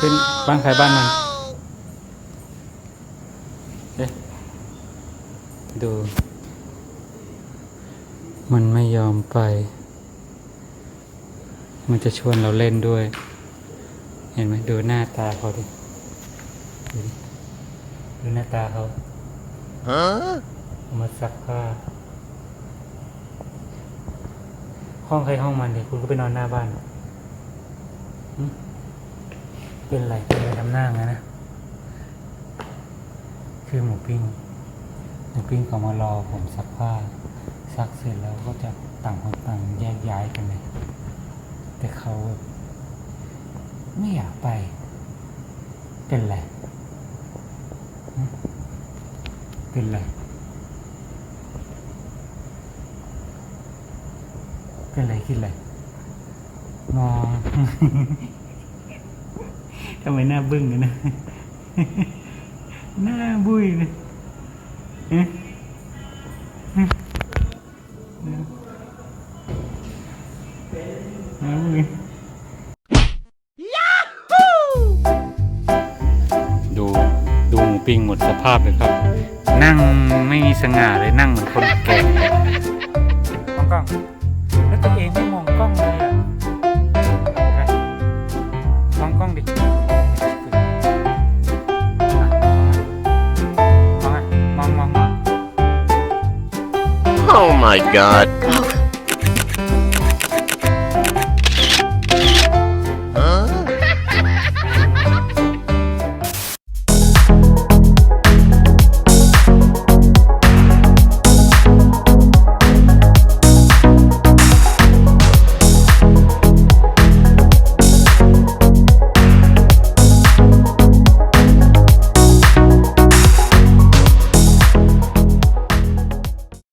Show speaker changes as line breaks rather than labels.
ขึ้นบ้านใครบ้านมันเอ๊ะดู มันไม่ยอมไป มันจะชวนเราเล่นด้วย เห็นไหมดูหน้าตาเขาดิดูหน้าตาเขาเอามาซักผ้าห้องใครห้องมันดิคุณก็ไปนอนหน้าบ้าน เป็นไรเป็นไรทำหน้างั้นนะ คือหมูปิ้ง หมูปิ้งเขามารอผมซักผ้า ซักเสร็จแล้วก็จะต่างคนต่างแยกย้ายกันเลย แต่เขาไม่อยากไป เป็นไร เป็นไร เป็นไรคิดอะไรมอง ทำไมหน้าบึ้งเลยนะหน้าบุ้ยเลยฮะฮะหน้าบุ้ยดูดูหมูปิ้งหมดสภาพเลยครับ นั่งไม่มีสง่าเลยนั่งเหมือนคนแก่มองกล้องแล้วตัวเองไม่มองกล้องเลยอะนะมองกล้องดิ
Oh my god. Oh,